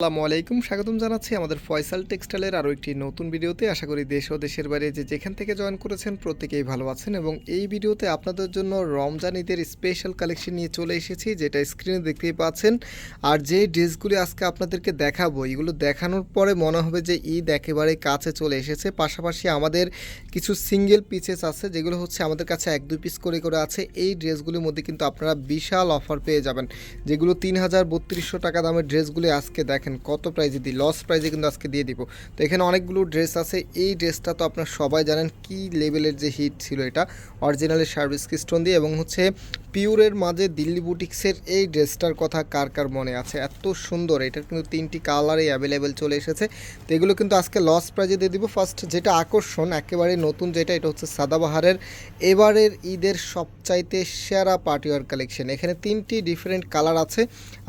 আসসালামু আলাইকুম। স্বাগতম জানাচ্ছি আমাদের ফয়সাল টেক্সটাইলের আরও একটি নতুন ভিডিওতে। আশা করি দেশ ও দেশের বাইরে যে যেখান থেকে জয়েন করেছেন প্রত্যেকেই ভালো আছেন এবং এই ভিডিওতে আপনাদের জন্য রমজান ঈদের স্পেশাল কালেকশন নিয়ে চলে এসেছি, যেটা স্ক্রিনে দেখতেই পাচ্ছেন। আর যে ড্রেসগুলি আজকে আপনাদেরকে দেখাবো, এগুলো দেখানোর পরে মনে হবে যে ঈদ একেবারে কাছে চলে এসেছে। পাশাপাশি আমাদের কিছু সিঙ্গেল পিসেস আছে, যেগুলো হচ্ছে আমাদের কাছে এক দুই পিস করে করে আছে। এই ড্রেসগুলির মধ্যে কিন্তু আপনারা বিশাল অফার পেয়ে যাবেন, যেগুলো তিন হাজার বত্রিশশো টাকা দামের ড্রেসগুলি আজকে দেখেন কত প্রাইজে দিই লস প্রাইজে কিন্তু আজকে দিয়ে দিব। তো এখানে অনেকগুলো ড্রেস আছে, এই ড্রেসটা তো আপনারা সবাই জানেন কি লেভেলের যে হিট ছিল এটা। অরিজিনালের সার্ভিস স্টোন দিয়ে এবং হচ্ছে পিওরের মাঝে দিল্লি বুটিক্সের এই ড্রেসটার কথা কার কার মনে আছে? এত সুন্দর। এটার কিন্তু তিনটি কালারে অ্যাভেলেবেল চলে এসেছে। তো এগুলো কিন্তু আজকে লস প্রাইজে দিয়ে দিব। ফার্স্ট যেটা আকর্ষণ, একেবারে নতুন যেটা, এটা হচ্ছে সাদাবাহারের এবারের ঈদের সবচাইতে সেরা পার্টিওয়ার কালেকশন এখানে তিনটি ডিফারেন্ট কালার আছে।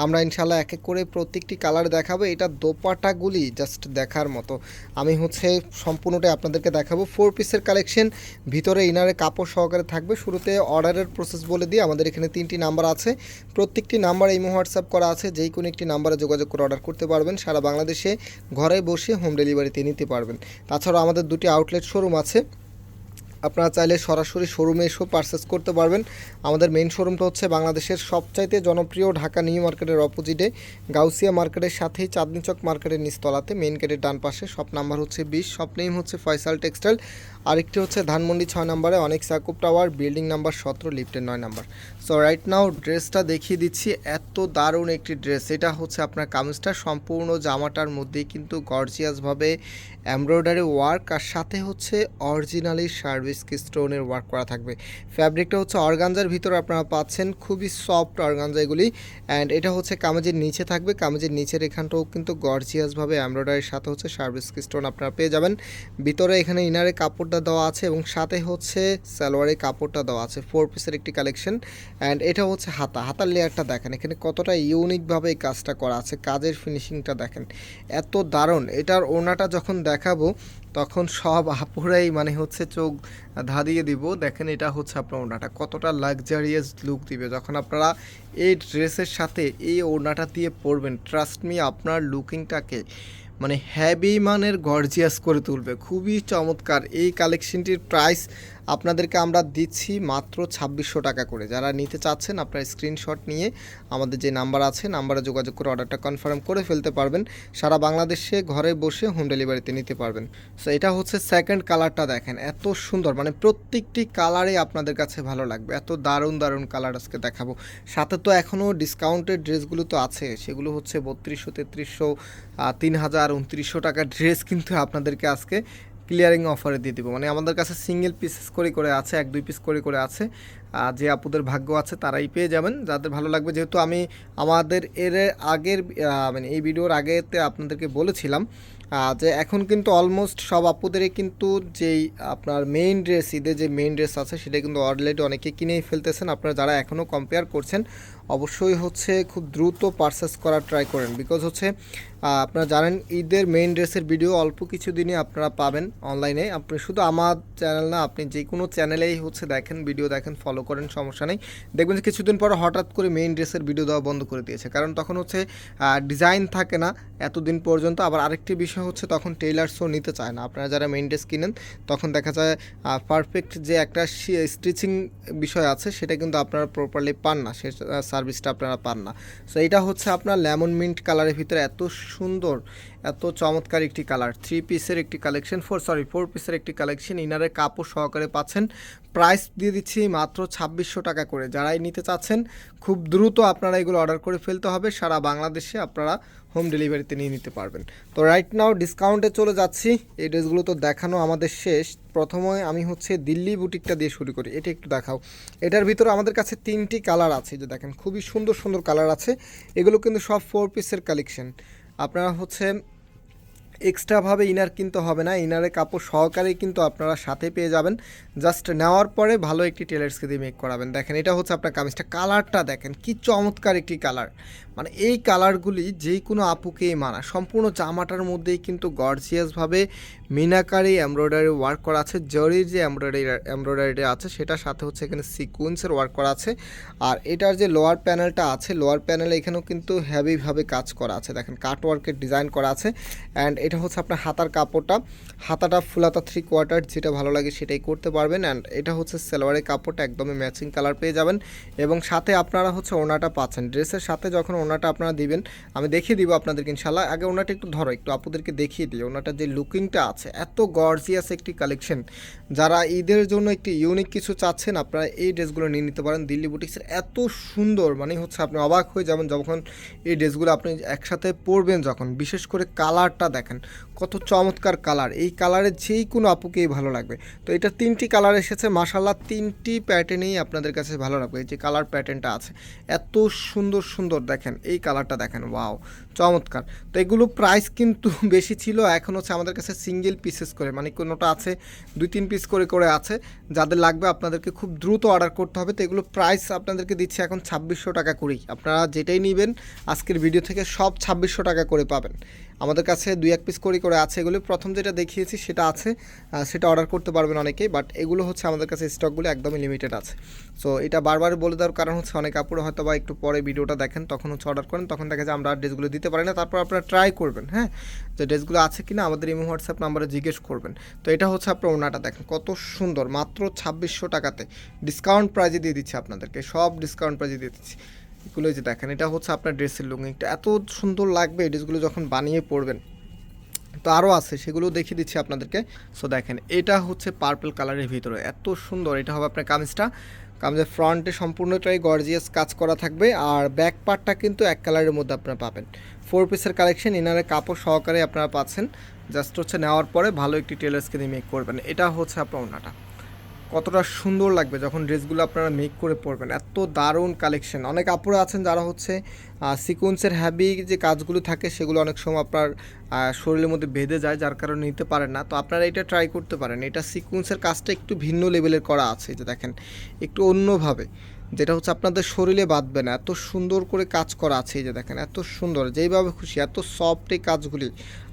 আমরা ইনশাল্লাহ এক এক করে প্রত্যেকটি কালার দেখাবো। এটা দোপাটাগুলি জাস্ট দেখার মতো। আমি হচ্ছে সম্পূর্ণটাই আপনাদেরকে দেখাবো। ফোর পিসের কালেকশন ভিতরে ইনারে কাপড় সহকারে থাকবে। শুরুতে অর্ডারের প্রসেস বলে দিই। আমাদের এখানে তিনটি নাম্বার আছে। প্রত্যেকটি নাম্বার এই হোয়াটসঅ্যাপ করা আছে, যেই কোনো একটি নাম্বারে যোগাযোগ করে অর্ডার করতে পারবেন। সারা বাংলাদেশে ঘরে বসে হোম ডেলিভারিতে নিতে পারবেন। তাছাড়াও আমাদের দুটি আউটলেট শোরুম আছে। আপনারা চাইলে সরাসরি শোরুমে এসেও পারচেস করতে পারবেন। আমাদের মেন শোরুমটা হচ্ছে বাংলাদেশের সবচাইতে জনপ্রিয় ঢাকা নিউ মার্কেটের অপোজিটে গাউসিয়া মার্কেটের সাথেই চাঁদনি চক মার্কেটের নিচতলাতে মেন গেটের ডান পাশে। শপ নাম্বার হচ্ছে বিশ শপ নেম হচ্ছে ফয়সাল টেক্সটাইল আরেকটি হচ্ছে ধানমন্ডি ছয় নম্বরে, অনেক সাকুব টাওয়ার বিল্ডিং নাম্বার সতেরো লিফটের নয় নাম্বার সো রাইট নাও ড্রেসটা দেখিয়ে দিচ্ছি, এত দারুণ একটি ড্রেস এটা হচ্ছে আপনার কামিজটা, সম্পূর্ণ জামাটার মধ্যেই কিন্তু গর্জিয়াসভাবে এমব্রয়ডারি ওয়ার্ক আর সাথে হচ্ছে অরিজিনালি সার্ভিস স্টোনের ওয়ার্ক করা থাকবে। ফ্যাব্রিকটা হচ্ছে অর্গানজার ভিতরে আপনারা পাচ্ছেন, খুবই সফট অর্গানজা এগুলি। অ্যান্ড এটা হচ্ছে কামেজের নিচে থাকবে, কামেজের নিচের এখানটাও কিন্তু গর্জিয়াসভাবে এমব্রয়ডারির সাথে হচ্ছে সার্ভিস স্টোন আপনারা পেয়ে যাবেন। ভিতরে এখানে ইনারে কাপড়টা দেওয়া আছে এবং সাথে হচ্ছে সালোয়ারের কাপড়টা দেওয়া আছে ফোর পিসের একটি কালেকশন অ্যান্ড এটা হচ্ছে হাতা, হাতার লেয়ারটা দেখেন, এখানে কতটা ইউনিকভাবে এই কাজটা করা আছে, কাজের ফিনিশিংটা দেখেন। এত দারুণ, এটার ওনাটা যখন দেখাবো তখন সব আপুরাই মানে হচ্ছে চোখ ধাঁধিয়ে দিব। দেখেন এটা হচ্ছে আপনার ওড়নাটা। কতটা লাক্সারিয়াস লুক দিবে। যখন আপনারা এই ড্রেসের সাথে এই ওড়নাটা দিয়ে পরবেন ট্রাস্ট মি আপনার লুকিংটাকে মানে হ্যাবি মানের গর্জিয়াস করে তুলবে। খুবই চমৎকার। এই কালেকশনটির প্রাইস আপনাদেরকে আমরা দিচ্ছি মাত্র ছাব্বিশশো টাকা করে। যারা নিতে চাচ্ছেন, আপনার স্ক্রিনশট নিয়ে আমাদের যে নাম্বার আছে নাম্বারে যোগাযোগ করে অর্ডারটা কনফার্ম করে ফেলতে পারবেন। সারা বাংলাদেশে ঘরে বসে হোম ডেলিভারিতে নিতে পারবেন। সো এটা হচ্ছে সেকেন্ড কালারটা দেখেন, এত সুন্দর। মানে প্রত্যেকটি কালারে আপনাদের কাছে ভালো লাগবে। এত দারুণ দারুণ কালার আজকে দেখাবো। সাথে তো এখনও ডিসকাউন্টেড ড্রেসগুলো তো আছে। সেগুলো হচ্ছে বত্রিশশো, তেত্রিশশো তিন হাজার, উনত্রিশশো টাকার ড্রেস কিন্তু আপনাদেরকে আজকে ক্লিয়ারিং অফারে দিয়ে দিব। মানে আমাদের কাছে সিঙ্গেল পিসেস করে করে আছে, এক, দুই পিস করে করে আছে। আর যে আপুদের ভাগ্য আছে তারাই পেয়ে যাবেন। যাদের ভালো লাগবে, যেহেতু আমি আমাদের এর আগের মানে এই ভিডিওর আগেতে আপনাদেরকে বলেছিলাম যে এখন কিন্তু অলমোস্ট সব আপুদেরই কিন্তু যেই আপনার মেইন ড্রেস ঈদের যে মেইন ড্রেস আছে সেটা কিন্তু অলরেডি অনেকে কিনেই ফেলতেছেন। আপনারা যারা এখনও কম্পেয়ার করছেন অবশ্যই হচ্ছে খুব দ্রুত পারচেস করার ট্রাই করেন। বিকজ হচ্ছে আপনারা জানেন, ঈদের মেইন ড্রেসের ভিডিও অল্প কিছু দিনই আপনারা পাবেন অনলাইনে আপনি শুধু আমার চ্যানেল না, আপনি যে কোনো চ্যানেলেই হচ্ছে দেখেন ভিডিও দেখেন ফলো করেন, সমস্যা নেই। দেখবেন যে কিছুদিন পর হঠাৎ করে মেইন ড্রেসের ভিডিও দেওয়া বন্ধ করে দিয়েছে। কারণ তখন হচ্ছে ডিজাইন থাকে না এতদিন পর্যন্ত। আবার আরেকটি বিষয় হচ্ছে, তখন টেইলার্সও নিতে চায় না। আপনারা যারা মেইন ড্রেস কিনেন, তখন দেখা যায় পারফেক্ট যে একটা স্টিচিং বিষয় আছে, সেটা কিন্তু আপনারা প্রপারলি পান না। সে সার্ভিসটা আপনারা পান না। সো এটা হচ্ছে আপনার লেমন মিন্ট কালারের ভিতরে এত সুন্দর, এত চমৎকার একটি কালার থ্রি পিসের একটি কালেকশন ফোর সরি ফোর পিসের একটি কালেকশন ইনারের কাপড় সহকারে পাচ্ছেন। প্রাইস দিয়ে দিচ্ছি মাত্র ছাব্বিশশো টাকা করে। যারাই নিতে চাচ্ছেন, খুব দ্রুত আপনারা এগুলো অর্ডার করে ফেলতে হবে। সারা বাংলাদেশে আপনারা হোম ডেলিভারিতে নিয়ে নিতে পারবেন। তো রাইট নাও ডিসকাউন্টে চলে যাচ্ছি। এই ড্রেসগুলো তো দেখানো আমাদের শেষ। প্রথমে আমি হচ্ছে দিল্লি বুটিকটা দিয়ে শুরু করি। এটা একটু দেখাও। এটার ভিতরে আমাদের কাছে তিনটি কালার আছে। যে দেখেন, খুবই সুন্দর সুন্দর কালার আছে। এগুলো কিন্তু সব ফোর পিসের কালেকশন আপনারা হচ্ছে এক্সট্রাভাবে ইনার কিনতে হবে না। ইনারে কাপড় সহকারে কিন্তু আপনারা সাথে পেয়ে যাবেন। জাস্ট নেওয়ার পরে ভালো একটি টেলার্সকে দিয়ে মেক করাবেন। দেখেন, এটা হচ্ছে আপনার কামিজটা। কালারটা দেখেন, কি চমৎকার একটি কালার। মানে এই কালারগুলি যে কোনো আপুকেই মানা সম্পূর্ণ জামাটার মধ্যেই কিন্তু গর্জিয়াসভাবে মিনাকারি এমব্রয়ডারি ওয়ার্ক করা আছে, জরির যে এমব্রয়ডারি এমব্রয়ডারিটা আছে, সেটার সাথে হচ্ছে এখানে সিকুয়েন্সের ওয়ার্ক করা আছে। আর এটার যে লোয়ার প্যানেলটা আছে লোয়ার প্যানেলে এখানেও কিন্তু হ্যাভিভাবে কাজ করা আছে। দেখেন কাট ওয়ার্কের ডিজাইন করা আছে। অ্যান্ড এটা হচ্ছে আপনার হাতার কাপড়টা। হাতাটা ফুলাতা থ্রি কোয়ার্টার যেটা ভালো লাগে সেটাই করতে পারবেন। অ্যান্ড এটা হচ্ছে সেলোয়ারের কাপড়টা একদমই ম্যাচিং কালার পেয়ে যাবেন। এবং সাথে আপনারা হচ্ছে ওনাটা পাচ্ছেন। ড্রেসের সাথে যখন ওনাটা আপনারা দিবেন, আমি দেখিয়ে দিব আপনাদেরকে ইনশাল্লাহ আগে ওনাটা একটু ধরো, একটু আপুদেরকে দেখিয়ে দিই ওনাটা যে লুকিংটা আছে, এত গর্জিয়াস একটি কালেকশন যারা ঈদের জন্য একটি ইউনিক কিছু চাচ্ছেন, আপনারা এই ড্রেসগুলো নিয়ে নিতে পারেন। দিল্লি বুটিক্সের এত সুন্দর মানে হচ্ছে আপনি অবাক হয়ে যাবেন যখন এই ড্রেসগুলো আপনি একসাথে পরবেন যখন। বিশেষ করে কালারটা দেখেন কত চমৎকার কালার। এই কালারের যেই কোনো আপুকেই ভালো লাগবে। তো এটা তিনটি কালার এসেছে। মাসাল্লাহ তিনটি প্যাটার্নেই আপনাদের কাছে ভালো লাগবে। এই যে কালার প্যাটার্নটা আছে। এত সুন্দর সুন্দর দেখেন। এই কালারটা দেখেন। ওয়াও, চমৎকার। তো এগুলো প্রাইস কিন্তু বেশি ছিল। এখন হচ্ছে আমাদের কাছে সিঙ্গেল পিসেস করে। মানে কোনোটা আছে, দুই, তিন পিস করে করে আছে। যাদের লাগবে আপনাদেরকে খুব দ্রুত অর্ডার করতে হবে। তো এগুলো প্রাইস আপনাদেরকে দিচ্ছে এখন ছাব্বিশশো টাকা করেই। আপনারা যেটাই নেবেন, আজকের ভিডিও থেকে সব ছাব্বিশশো টাকা করে পাবেন। আমাদের কাছে দুই এক পিস করে করে আছে এগুলো। প্রথম যেটা দেখিয়েছি সেটা আছে সেটা অর্ডার করতে পারবেন অনেকেই বাট এগুলো হচ্ছে আমাদের কাছে স্টকগুলো একদমই লিমিটেড আছে। সো এটা বারবার বলে দেওয়ার কারণ হচ্ছে অনেক আপুরা হয়তো বা একটু পরে ভিডিওটা দেখেন, তখন হচ্ছে অর্ডার করেন, তখন দেখা যায় আমরা ড্রেসগুলো দিতে পারি না। তারপর আপনারা ট্রাই করবেন হ্যাঁ? যে ড্রেসগুলো আছে কিনা, আমাদের ইমো হোয়াটসঅ্যাপ নাম্বারে জিজ্ঞেস করবেন। তো এটা হচ্ছে আপনার ওনাটা দেখেন, কত সুন্দর, মাত্র ছাব্বিশশো টাকাতে। ডিসকাউন্ট প্রাইজে দিয়ে দিচ্ছি আপনাদেরকে, সব ডিসকাউন্ট প্রাইজে দিয়ে দিচ্ছি। এগুলো যে দেখেন, এটা হচ্ছে আপনার ড্রেসের লুকিংটা এত সুন্দর লাগবে এই ড্রেসগুলো যখন বানিয়ে পরবেন। তো আরও আছে, সেগুলো দেখিয়ে দিচ্ছি আপনাদেরকে। সো দেখেন, এটা হচ্ছে পার্পল কালারের ভিতরে। এত সুন্দর, এটা হবে আপনার কামিজটা। কামিজের ফ্রন্টে সম্পূর্ণটাই গর্জিয়াস কাজ করা থাকবে। আর ব্যাক পার্টটা কিন্তু এক কালারের মধ্যে আপনারা পাবেন। ফোর পিসের কালেকশন ইনারে কাপড় সহকারে আপনারা পাচ্ছেন। জাস্ট হচ্ছে নেওয়ার পরে ভালো একটি টেলার্সকে দিয়ে মেক করবেন। এটা হচ্ছে আপনার ওনাটা কতটা সুন্দর লাগবে যখন ড্রেসগুলো আপনারা মেক করে পরবেন। এত দারুণ কালেকশন অনেক আপুরা আছেন যারা হচ্ছে সিকোয়েন্সের হ্যাবি যে কাজগুলো থাকে সেগুলো অনেক সময় আপনার শরীরের মধ্যে বেঁধে যায়, যার কারণে নিতে পারেন না। তো আপনারা এটা ট্রাই করতে পারেন। এটা সিকোয়েন্সের কাজটা একটু ভিন্ন লেভেলের করা আছে যে দেখেন। একটু অন্যভাবে। যেটা হচ্ছে আপনাদের শরীরে বাঁধবে না, এত সুন্দর করে কাজ করা আছে এই যে দেখেন, এত সুন্দর, যেইভাবে খুশি, এত সফট এই কাজগুলি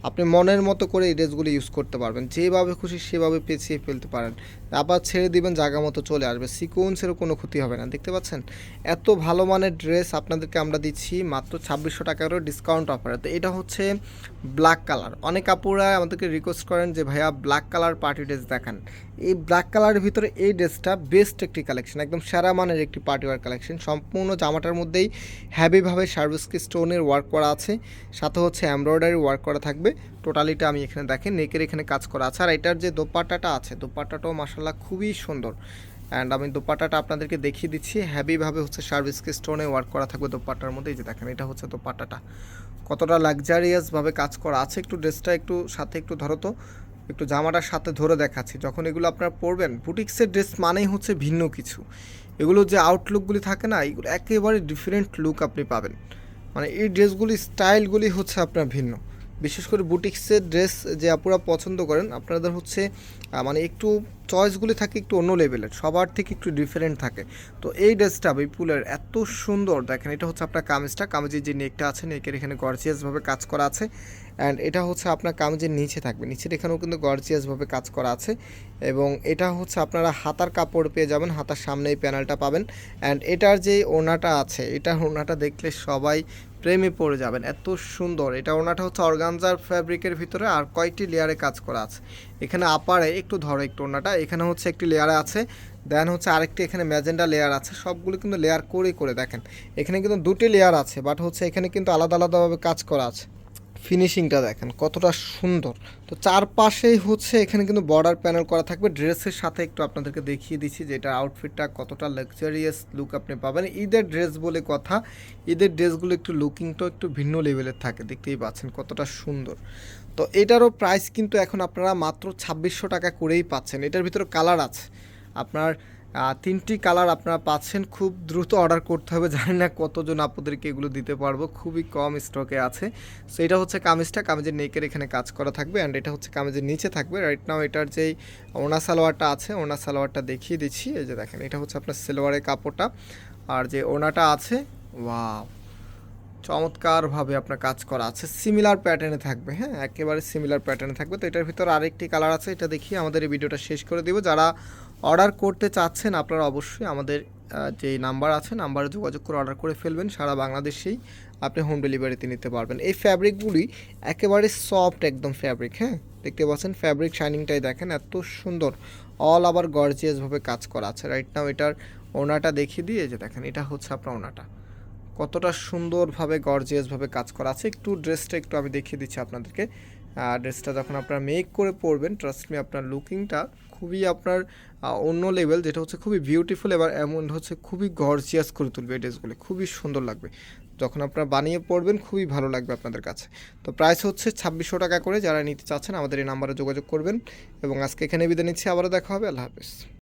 আপনি মনের মতো করে এই ড্রেসগুলি ইউজ করতে পারবেন যেভাবে খুশি সেভাবে পেঁচিয়ে ফেলতে পারেন। আবার ছেড়ে দিবেন জায়গা মতো চলে আসবে সিকোয়েন্সেরও কোনো ক্ষতি হবে না, দেখতে পাচ্ছেন? এত ভালো মানের ড্রেস আপনাদেরকে আমরা দিচ্ছি, মাত্র ছাব্বিশশো টাকারও ডিসকাউন্ট অফারে তো এটা হচ্ছে ব্ল্যাক কালার অনেক আপুরা আমাদেরকে রিকোয়েস্ট করেন যে, ভাইয়া ব্ল্যাক কালার পার্টি ড্রেস দেখান। এই ব্ল্যাক কালারের ভিতরে এই ড্রেসটা বেস্ট একটি কালেকশন একদম সেরা মানের একটি পার্টি ওয়ার কালেকশন সম্পূর্ণ জামাটার মধ্যেই হ্যাভিভাবে সার্ভিসকে স্টোনের ওয়ার্ক করা আছে, সাথে হচ্ছে এমব্রয়ডারি ওয়ার্ক করা থাকবে। টোটালিটা আমি এখানে দেখেন নেকের এখানে কাজ করা আছে। আর এটার যে দোপাট্টাটা আছে, দোপাট্টাটাও মাসাল্লাহ খুবই সুন্দর। অ্যান্ড আমি দোপাট্টাটা আপনাদেরকে দেখিয়ে দিচ্ছি হ্যাভিভাবে হচ্ছে সার্ভিসকে স্টোনে ওয়ার্ক করা থাকবে দোপাট্টার মধ্যে। এই যে দেখেন, এটা হচ্ছে দোপাট্টাটা। কতটা লাক্সারিয়াসভাবে কাজ করা আছে, একটু ড্রেসটা একটু সাথে একটু ধরো তো। একটু জামাটার সাথে ধরে দেখাচ্ছি। যখন এগুলো আপনারা পরবেন, বুটিক্সের ড্রেস মানেই হচ্ছে ভিন্ন কিছু। এগুলো যে আউটলুকগুলি থাকে না, এগুলো একেবারে ডিফারেন্ট লুক আপনি পাবেন। মানে এই ড্রেসগুলি স্টাইলগুলি হচ্ছে আপনার ভিন্ন। বিশেষ করে বুটিক্সের ড্রেস যে আপুরা পছন্দ করেন, আপনাদের হচ্ছে মানে একটু চয়েসগুলি থাকে একটু অন্য লেভেলের সবার থেকে একটু ডিফারেন্ট থাকে। তো এই ড্রেসটা বিপুলের এত সুন্দর। দেখেন, এটা হচ্ছে আপনার কামিজটা। কামিজের যে নেকটা আছে নেকের এখানে গর্জিয়াসভাবে কাজ করা আছে। অ্যান্ড এটা হচ্ছে আপনার কামিজের নিচে থাকবে। নিচের এখানেও কিন্তু গর্জিয়াসভাবে কাজ করা আছে। এবং এটা হচ্ছে আপনারা হাতার কাপড় পেয়ে যাবেন, হাতার সামনে এই প্যানেলটা পাবেন। অ্যান্ড এটার যে ওনাটা আছে এটা ওনাটা দেখলে সবাই প্রেমে পড়ে যাবেন। এত সুন্দর। এটা ওনাটা হচ্ছে অর্গানজার ফ্যাব্রিকের ভিতরে আর কয়েকটি লেয়ারে কাজ করা আছে। এখানে আপারে একটু ধরো একটু ওনাটা। এখানে হচ্ছে একটি লেয়ারে আছে। দেন হচ্ছে আরেকটি এখানে ম্যাজেন্ডা লেয়ার আছে। সবগুলো কিন্তু লেয়ার করে করে দেখেন। এখানে কিন্তু দুটি লেয়ার আছে বাট হচ্ছে এখানে কিন্তু আলাদা আলাদাভাবে কাজ করা আছে। ফিনিশিংটা দেখেন, কতটা সুন্দর। তো চারপাশেই হচ্ছে এখানে কিন্তু বর্ডার প্যানেল করা থাকবে। ড্রেসের সাথে একটু আপনাদেরকে দেখিয়ে দিচ্ছি যে এটার আউটফিটটা কতটা লাক্সারিয়াস লুক আপনি পাবেন। ঈদের ড্রেস বলে কথা, ঈদের ড্রেসগুলো একটু লুকিংটা একটু ভিন্ন লেভেলের থাকে, দেখতেই পাচ্ছেন কতটা সুন্দর। তো এটারও প্রাইস কিন্তু এখন আপনারা মাত্র ছাব্বিশশো টাকা করেই পাচ্ছেন। এটার ভিতরে কালার আছে। আপনার তিনটি কালার আপনারা পাচ্ছেন। খুব দ্রুত অর্ডার করতে হবে। জানি না কতজন আপনাদেরকে এগুলো দিতে পারব। খুবই কম স্টকে আছে। সো এটা হচ্ছে কামিজটা। কামিজের নেকের এখানে কাজ করা থাকবে অ্যান্ড এটা হচ্ছে কামিজের নিচে থাকবে। রাইট নাও এটার যেই ওনা সালোয়ারটা আছে, ওনা সালোয়ারটা দেখিয়ে দিচ্ছি। এই যে দেখেন, এটা হচ্ছে আপনার সেলোয়ারের কাপড়টা। আর যে ওনাটা আছে ওয়াও চমৎকারভাবে আপনার কাজ করা আছে। সিমিলার প্যাটার্নে থাকবে হ্যাঁ? একেবারে সিমিলার প্যাটার্নে থাকবে। তো এটার ভিতর আরেকটি কালার আছে, এটা দেখিয়ে আমাদের এই ভিডিওটা শেষ করে দিব। যারা অর্ডার করতে চাচ্ছেন আপনারা অবশ্যই আমাদের যে নাম্বার আছে, নাম্বারে যোগাযোগ করে অর্ডার করে ফেলবেন। সারা বাংলাদেশেই আপনি হোম ডেলিভারিতে নিতে পারবেন। এই ফ্যাব্রিকগুলি একেবারে সফট একদম ফ্যাব্রিক হ্যাঁ? দেখতে পাচ্ছেন ফ্যাব্রিক শাইনিংটাই দেখেন, এত সুন্দর অল আবার গর্জিয়াসভাবে কাজ করা আছে। রাইট নাও এটার ওনাটা দেখিয়ে দিয়ে যে দেখেন, এটা হচ্ছে আপনার ওনাটা। কতটা সুন্দরভাবে গর্জিয়াসভাবে কাজ করা আছে। একটু ড্রেসটা একটু আমি দেখিয়ে দিচ্ছি আপনাদেরকে। ড্রেসটা যখন আপনারা মেক করে পরবেন ট্রাস্ট মি আপনার লুকিংটা খুবই আপনার অন্য লেভেল যেটা হচ্ছে খুবই বিউটিফুল এবার এমন হচ্ছে খুবই গর্জিয়াস করে তুলবে এই ড্রেসগুলো খুবই সুন্দর লাগবে। যখন আপনারা বানিয়ে পড়বেন খুবই ভালো লাগবে আপনাদের কাছে। তো প্রাইস হচ্ছে ছাব্বিশশো টাকা করে, যারা নিতে চাচ্ছেন আমাদের এই নাম্বারে যোগাযোগ করবেন। এবং আজকে এখানে বিদায় নিচ্ছি, আবারও দেখা হবে, আল্লাহ হাফিজ।